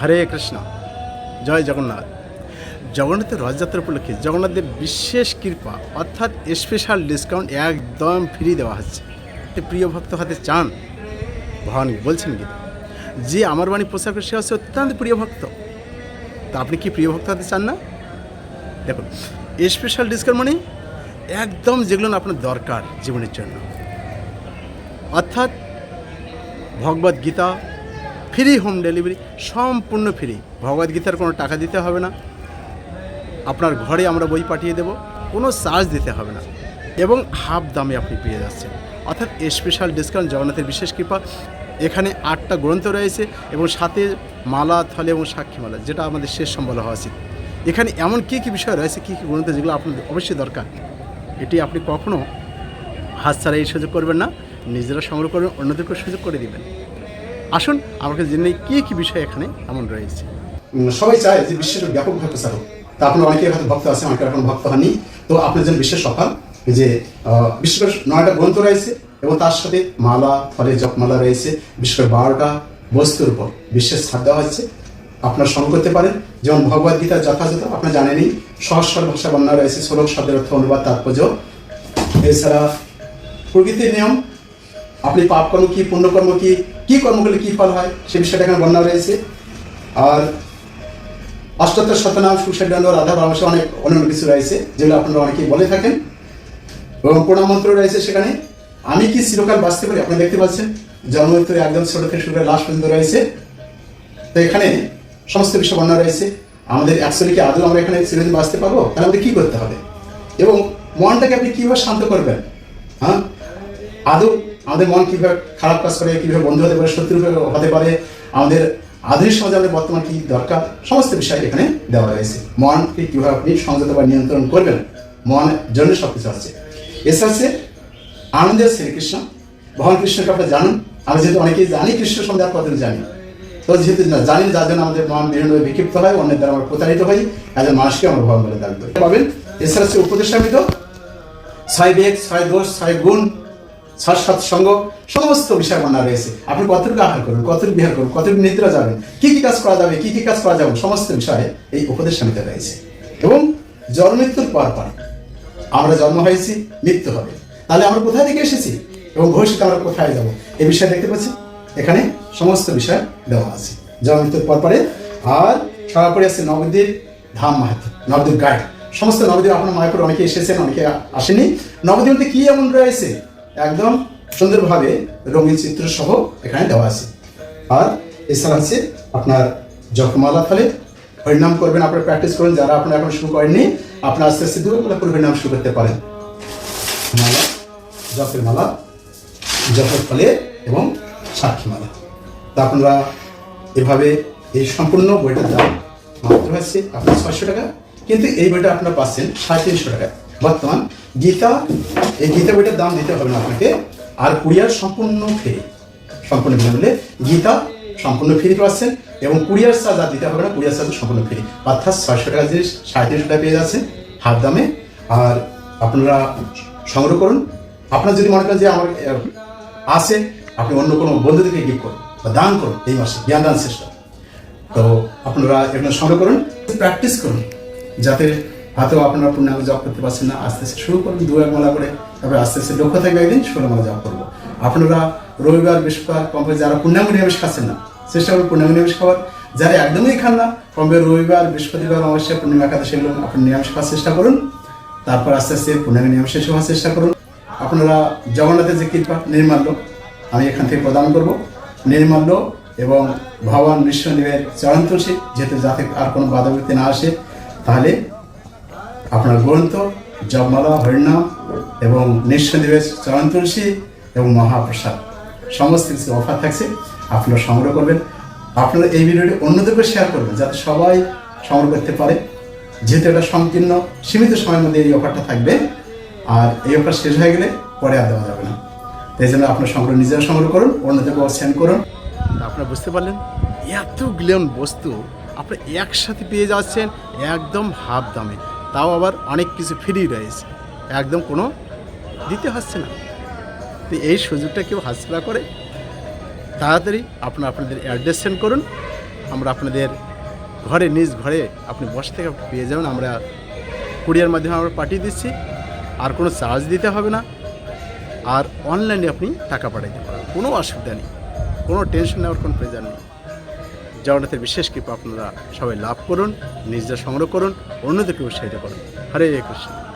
হরে কৃষ্ণ। জয় জগন্নাথ। জগন্নাথের রথযাত্রা উপলক্ষে জগন্নাথের বিশেষ কৃপা, অর্থাৎ স্পেশাল ডিসকাউন্ট একদম ফ্রি দেওয়া হচ্ছে। প্রিয় ভক্ত হতে চান? ভবানী বলছেন গীতা, যে আমার বাণী প্রচার করে সে হচ্ছে অত্যন্ত প্রিয় ভক্ত। তা আপনি কি প্রিয় ভক্ত হতে চান না? দেখুন স্পেশাল ডিসকাউন্ট মানে একদম যেগুলো আপনার দরকার জীবনের জন্য। অর্থাৎ Bhagavad Gita free home delivery, সম্পূর্ণ ফ্রি। ভগবদ গীতার কোনো টাকা দিতে হবে না। আপনার ঘরে আমরা বই পাঠিয়ে দেব, কোনো চার্জ দিতে হবে না। এবং হাফ দামে আপনি পেয়ে যাচ্ছেন। অর্থাৎ স্পেশাল ডিসকাউন্ট জগন্নাথের বিশেষ কৃপা। এখানে আটটা গ্রন্থ রয়েছে এবং সাথে মালা, থলে এবং সাক্ষী মালা, যেটা আমাদের শেষ সম্বল হওয়া উচিত। এখানে এমন কী কী বিষয় রয়েছে, কী কী গ্রন্থ যেগুলো আপনাদের অবশ্যই দরকার? এটি আপনি কখনও হাত ছাড়া এই সুযোগ করবেন না। নিজেরা সংগ্রহ করবেন অন্যদেরকে সুযোগ করে দিবেন। আসুন, আমাকে জেনে কী কী বিষয় এখানে এমন রয়েছে। সবাই চায় যে বিশ্বের ব্যাপকভাবে প্রচার হোক। তা আপনার অনেকে হয়তো ভক্ত আছে অনেকে এখন ভক্ত হননি। তো আপনার জন্য বিশেষ সফল যে বিশেষ নয়টা গ্রন্থ রয়েছে এবং তার সাথে মালা ফলে জপমালা রয়েছে। বিশেষ করে বারোটা বস্তুর উপর বিশেষ ছাড় দেওয়া হচ্ছে আপনার সংগ্রহ করতে পারেন। যেমন ভগবদ গীতা যথাযথ, আপনার জানেনই সহজ সরল ভাষা বর্ণনা রয়েছে শ্লোক শব্দের অর্থ অনুবাদ, তাৎপর্য। এছাড়া প্রকৃতির নিয়ম আপনি পাপ কর্ম কি পুণ্যকর্ম কি কি কর্ম করলে কি ফল হয়, সে বিষয়টা এখানে বর্ণনা রয়েছে। আর অষ্টাত্তর শতনাম সুষের রাধা পরামর্শ অনেক অন্যান্য কিছু রয়েছে, যেগুলো আপনারা অনেকেই বলে থাকেন। এবং প্রণাম মন্ত্র রয়েছে সেখানে। আমি কি চিরকাল বাঁচতে পারি? আপনি দেখতে পাচ্ছেন জন্মমৃত্যু একদম ছোট থেকে শুরু করে লাস্ট পর্যন্ত রয়েছে। তো এখানে সমস্ত বিষয় বর্ণনা রয়েছে। আমাদের অ্যাকচুয়ালি কি আদৌ আমরা এখানে চিরদিন বাঁচতে পারব? তাহলে আমাদের কি করতে হবে? এবং মনটাকে আপনি কীভাবে শান্ত করবেন? হ্যাঁ? আদৌ আমাদের মন কীভাবে খারাপ কাজ করে, কীভাবে বন্ধু হতে পারে, শত্রু হতে পারে আমাদের আধুনিক সমাজে আমাদের বর্তমান কি দরকার, সমস্ত বিষয় এখানে দেওয়া রয়েছে। মনকে কীভাবে আপনি সংযত বা নিয়ন্ত্রণ করবেন মনের জন্য সবকিছু আছে। এছাড়া আছে আনন্দের শ্রীকৃষ্ণ। ভগবান কৃষ্ণকে আপনারা জানুন, আমরা যেহেতু অনেকেই জানি, কৃষ্ণ সম্বন্ধে আর কতদিন জানি। তো যেহেতু জানি, যার জন্য আমাদের মন বিভিন্নভাবে বিক্ষিপ্ত হয়, অন্যের দ্বারা আমরা প্রতারিত হই, একজন মানুষকে আমরা ভগবান বলে করি। পাবেন? এছাড়া হচ্ছে উপদেশামিত ছয় বেগ ছয় দোষ, ছয় গুণ। ছয় সৎসঙ্গ সমস্ত বিষয় বর্ণনা রয়েছে। আপনি কতটুকু আহার করবেন, কতটুকু বিহার করবেন, কতটুকু নিদ্রা যাবেন, কি কি কাজ করা যাবে, কি কি কাজ করা যাবে, সমস্ত বিষয়ে এই উপদেশ সমিতি রয়েছে। এবং জন্মমৃত্যুর পর পর আমরা জন্ম হয়েছি, মৃত্যু হবে। তাহলে আমরা কোথায় থেকে এসেছি? এবং ভবিষ্যতে আমরা কোথায় যাব? এই বিষয়ে দেখতে পাচ্ছি এখানে সমস্ত বিষয় দেওয়া আছে। জন্ম মৃত্যুর পর পরে আর সর্বোপরি আছে নবদ্বীপ ধাম মাহাত্ম, নবদ্বীপ গাইড সমস্ত নবদ্বীপ আপনার মায়াপুর অনেকে এসেছেন, অনেকে আসেনি। নবদ্বীপে কি এমন রয়েছে? একদম সুন্দরভাবে রঙিন চিত্র সহ এখানে দেওয়া আছে। আর এছাড়া আছে আপনার জপমালা ফলে হরিনাম করবেন। আপনারা প্র্যাকটিস করুন। যারা আপনারা এখন শুরু করেননি, আপনার আস্তে আস্তে দুর্গা করে হরিনাম শুরু করতে পারেন। মালা জপের মালা জপের ফলে এবং সাক্ষী মালা। তা আপনারা এভাবে এই সম্পূর্ণ বইটার দাম মাত্র হচ্ছে আপনার ছয়শো টাকা, কিন্তু এই বইটা আপনারা পাচ্ছেন সাড়ে তিনশো টাকা। বর্তমান গীতা, এই গীতা বইটার দাম দিতে হবে না আপনাকে। আর কুরিয়ার সম্পূর্ণ ফ্রি। সম্পূর্ণ বিনামূল্যে গীতা সম্পূর্ণ ফ্রি পাচ্ছেন এবং কুরিয়ার চার্জ আর দিতে হবে না, কুরিয়ার চার্জ সম্পূর্ণ ফ্রি। অর্থাৎ ছয়শো টাকা জিনিস, সাড়ে তিনশো টাকা পেয়ে যাচ্ছেন হাফ দামে। আর আপনারা সংগ্রহ করুন। আপনার যদি মনে করেন যে আমার আছে, আপনি অন্য কোনো বন্ধুদেরকে গিফট করুন বা দান করুন এই মাসে, জ্ঞান দান চেষ্টা। তো আপনারা এগুলো সংগ্রহ করুন প্র্যাকটিস করুন, যাতে হাতেও আপনারা পূর্ণাঙ্গ জব করতে পারছেন না, আস্তে আস্তে শুরু করুন দু এক মালা করে তারপরে আস্তে আস্তে লক্ষ্য থাকবে একদিন ষোলো মালা জব করব। আপনারা রবিবার, বৃহস্পতিবার কমপে যারা পূর্ণাঙ্গ নিরামিষ খাচ্ছেন না, চেষ্টা করুন পূর্ণাঙ্গ নিরামিষ খাবার যারা একদমই খান না কমপে রবিবার, বৃহস্পতিবার অবশ্যই পূর্ণিমা, একাদশী এগুলো আপনি নিরামিষ খাওয়ার চেষ্টা করুন। তারপর আস্তে আস্তে পূর্ণাঙ্গ নিরামিষ হওয়ার চেষ্টা করুন। আপনারা জগন্নাথের যে কৃপা নির্মাল্য, আমি এখান থেকে প্রদান করব। নির্মাল্য এবং ভগবান বিশ্বদেবের চরণ তুলসী যেহেতু যাতে আর কোনো বাধাবিঘ্ন না আসে, তাহলে আপনার গ্রন্থ জপমালা, হরিনাম এবং নিঃস্বদেবের চরণ তুলসী এবং মহাপ্রসাদ, সমস্ত কিছু অফার থাকছে। আপনারা সংগ্রহ করবেন। আপনারা এই ভিডিওটি অন্যদেরকে শেয়ার করবেন যাতে সবাই সংগ্রহ করতে পারে। যেহেতু এটা সংকীর্ণ, সীমিত সময়ের মধ্যে এই অফারটা থাকবে। আর এই অফার শেষ হয়ে গেলে পরে আর দেওয়া যাবে না। তাই জন্য আপনার সংগ্রহ নিজেরা সংগ্রহ করুন অন্যদেরকেও সেন্ড করুন। আপনারা বুঝতে পারলেন? এতগুলো বস্তু আপনি একসাথে পেয়ে যাচ্ছেন, একদম হাফ দামে। তাও আবার অনেক কিছু ফ্রি রয়েছে একদম কোনো দিতে হচ্ছে না। তো এই সুযোগটা কেউ হাতছাড়া করে তাড়াতাড়ি আপনারা আপনাদের অ্যাড্রেস সেন্ড করুন। আমরা আপনাদের ঘরে, নিজ ঘরে আপনি বসে থেকে পেয়ে যাবেন। আমরা কুরিয়ার মাধ্যমে আমরা পাঠিয়ে দিচ্ছি। আর কোনো চার্জ দিতে হবে না। আর অনলাইনে আপনি টাকা পাঠাইতে পারেন। কোনো অসুবিধা নেই। কোনো টেনশন নেওয়ার কোনো প্রয়োজন নেই। জগন্নাথের বিশেষ কৃপা আপনারা সবাই লাভ করুন নিজেরা সংগ্রহ করুন, অন্যদেরকে উৎসাহিত করুন। হরে কৃষ্ণ।